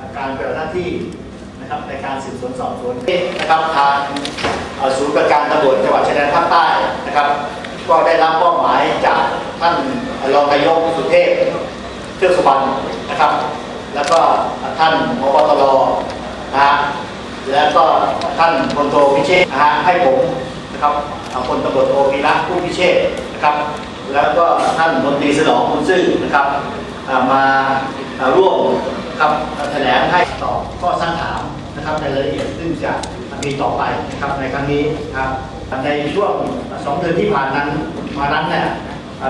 อาการปฏิบัติหน้าที่นะครับในการสืบสวนสอบสวนนะครับทางศูนย์ประการตำรวจจังหวัดชายแดนภาคใต้นะครับ ก็ได้รับมอบหมายจากท่านรองนายกสุเทพเทือกสุบรรณนะครับ แล้วก็ท่านพบตรนะฮะแล้วก็ท่านพลโทพิเชษนะฮะให้ผมนะครับเอาพลตำรวจโทวีระผู้พิเชษนะครับ แล้วก็ท่านมนตรีสนองคุณซื่อนะครับมาร่วม ครับแถลงให้ตอบข้อสักถามนะครับในรายละเอียดซึ่งจะมีต่อไปนะครับในครั้งนี้ครับในช่วงสองเดือนที่ผ่านนั้นมานั้นเนี่ย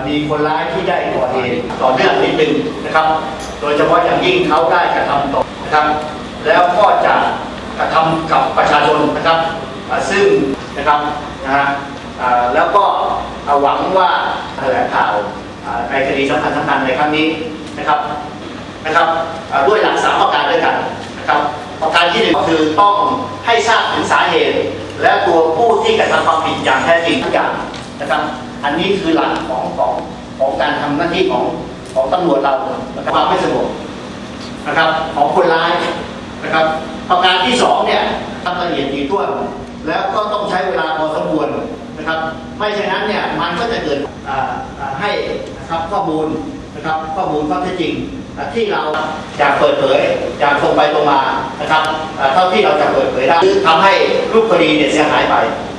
มีคนร้ายที่ได้ก่อเหตุต่อเนื่องนิดนึงนะครับ โดยเฉพาะอย่างยิ่งเขาได้กระทำต่อนะครับ แล้วก็จะกระทำกับประชาชนนะครับ ซึ่งนะครับนะฮะแล้วก็หวังว่าแถลงข่าวในคดีสำคัญสำคัญในครั้งนี้นะครับ นะครับด้วยหลักสามประการด้วยกันนะครับประการที่หนึ่งก็คือต้องให้ทราบถึงสาเหตุ และตัวผู้ที่กระทำความผิดอย่างแท้จริงทุกอย่างนะครับอันนี้คือหลักของของของการทำหน้าที่ของของตำรวจเราความไม่สงบนะครับของคนร้ายนะครับประการที่สองเนี่ยทำละเอียดถี่ถ้วแล้วก็ต้องใช้เวลาพอสมควรนะครับ ไม่เช่นนั้นเนี่ยมันก็จะเกิดให้นะครับข้อมูล นะครับข้อมูลข้อเท็จจริง ที่เราอยากเปิดเผยอยากตรงไปตรงมานะครับอ่เท่าที่เราจะเปิดเผยได้ทำให้รูปคดีเนี่ยเสียหายไป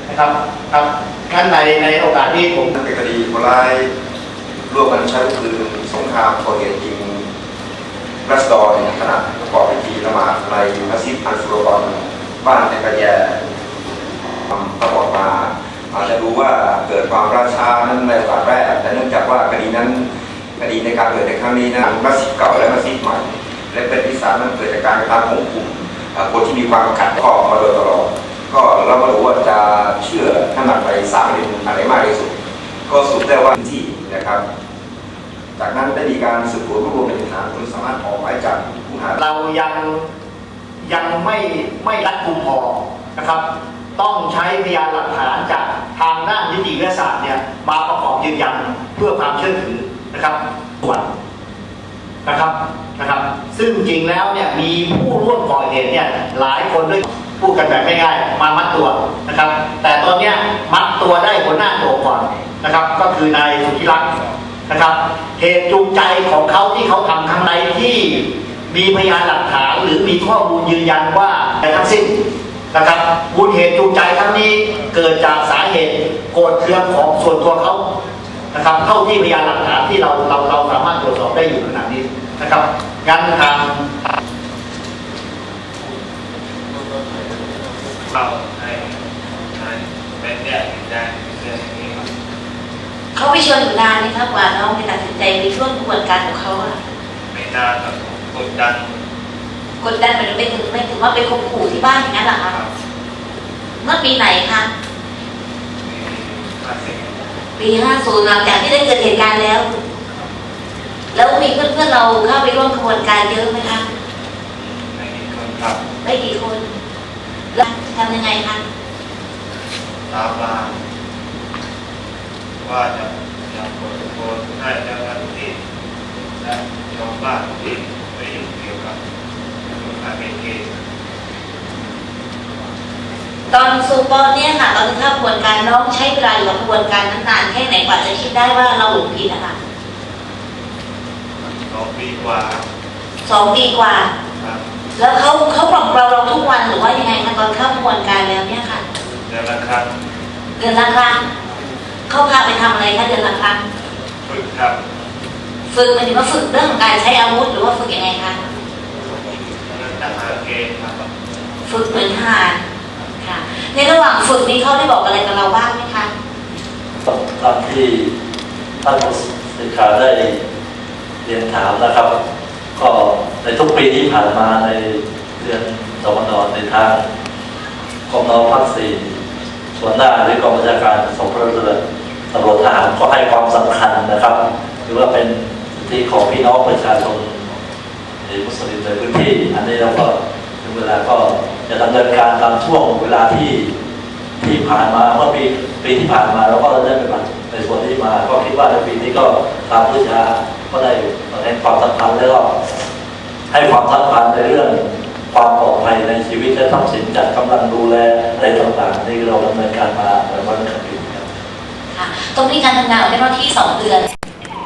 นะครับครับงั้นในในโอกาสนี้ผมเป็นคดีคนร้ายร่วมกันใช้ปืนสงครามก่อเหตุยิงรัสดอในขณะประกอบพิธีละหมาดในมัสยิดอันฟุรกอนบ้านในกระแยตลอดมาอาจจะรู้ว่าเกิดความราชานั้นในโอกาสแรกแต่เนื่องจากว่าคดีนั้น คดีในการเกิดในครั้งนี้นะมัสยิดเก่าและมัสยิดใหม่ และเป็นที่สามนั้นเกิดจากการกระทำของกลุ่มคนที่มีความขัดข้องมาโดยตลอดก็เราไม่รู้ว่าจะเชื่อน้ำหนักไปสามเป็นอะไรมากที่สุด ก็สรุปได้ว่าที่นะครับ จากนั้นได้มีการสืบสวนรวบรวมหลักฐานจนสามารถออกหมายจับผู้หาเรายังยังไม่ไม่รัดกุมพอนะครับ ต้องใช้พยานหลักฐานจากทางด้านนิติวิทยาศาสตร์เนี่ยมาประกอบยืนยันเพื่อความเชื่อถือ นะครับส่วนนะครับนะครับ ซึ่งจริงแล้วเนี่ยมีผู้ร่วมก่อเหตุเนี่ยหลายคนด้วยพูดกันแบบง่ายๆมามัดตัวนะครับ แต่ตอนเนี้ยมัดตัวได้หัวหน้าตัวก่อนนะครับ ก็คือนายสุทธิรักษ์นะครับเหตุจูงใจของเขาที่เขาทำครั้งใดที่มีพยานหลักฐานหรือมีข้อมูลยืนยันว่าแต่ทั้งสิ้นนะครับมูลเหตุจูงใจครั้งนี้เกิดจากสาเหตุโกรธเคืองของส่วนตัวเขา นะครับ เท่าที่พยานหลักฐานที่เราเราเราสามารถตรวจสอบได้อยู่ขนาดนี้นะครับงั้นทางเราให้ให้เป็นเนี่ยได้เรื่องนี้เขาไปชวนอยู่นานไหมครับกว่าน้องจะตัดสินใจในช่วงกระบวนการของเขาอะไม่นานครับกดดันกดดันมือนไม่ถึงไม่ถึงว่าไปข่มขู่ที่บ้านอย่างนั้นเหรอคะรับเมื่อปีไหนคะมีภาษี ปี50หลังจากที่ได้เกิดเหตุการณ์แล้ว แล้วมีเพื่อนๆเราเข้าไปร่วมกระบวนการเยอะไหมคะในคนขับไม่กี่คน แล้วทำยังไงคะตามมาว่าจะจะกดโกนให้เจ้าหน้าที่และชาวบ้านที่ไปยุ่งเกี่ยวกับการเป็นเกย์ ตอนซูปอนเนี่ยค่ะตอนที่เข้ากระบวนการน้องใช้เวลาอยู่กับกระบวนการนั้นนานแค่ไหนกว่าจะคิดได้ว่าเราหลงผิดอะค่ะสองปีกว่าสองปีกว่าครับแล้วเขาเขาปลอบเราเราทุกวันหรือว่ายังไงคะตอนเข้ากระบวนการแล้วเนี่ยค่ะ เดือนละครั้งเดือนละครั้งเขาพาไปทำอะไรคะเดือนละครั้งฝึกครับ ฝึกหมายถึงว่าฝึกเรื่องของการใช้อาวุธหรือว่าฝึกยังไงคะ แล้วทหารเกณฑ์ครับ ฝึกเหมือนทหารค่ะ ในระหว่างฝึกนี้เขาได้บอกอะไรกับเราบ้างไหมคะตามที่ท่านผู้สื่อข่าได้เรียนถามนะครับ ก็ในทุกปีที่ผ่านมาในเดือนสมนในทางกองนภาคสี่ส่วนหน้าหรือกองบัญชาการสมรสเรือตำรวจทหารก็ให้ความสำคัญนะครับถือว่าเป็นสิทธิของพี่น้องประชาชนในมุสลิมในพื้นที่ อันนี้เราก็ เวลาก็จะดำเนินการตามช่วงเวลาที่ที่ผ่านมาเมื่อปีปีที่ผ่านมาเราก็ได้ไปในส่วนที่มา ก็คิดว่าในปีนี้ก็ตามพุทธาก็ได้เห็นความสำคัญแล้วก็ให้ความสำคัญในเรื่องความปลอดภัยในชีวิตและทรัพย์สินจัดกำลังดูแลอะไรต่างๆที่เราดำเนินการมาในวันขับขี่ครับค่ะตรงนี้การทำงานของเจ้าหน้าที่สองเดือน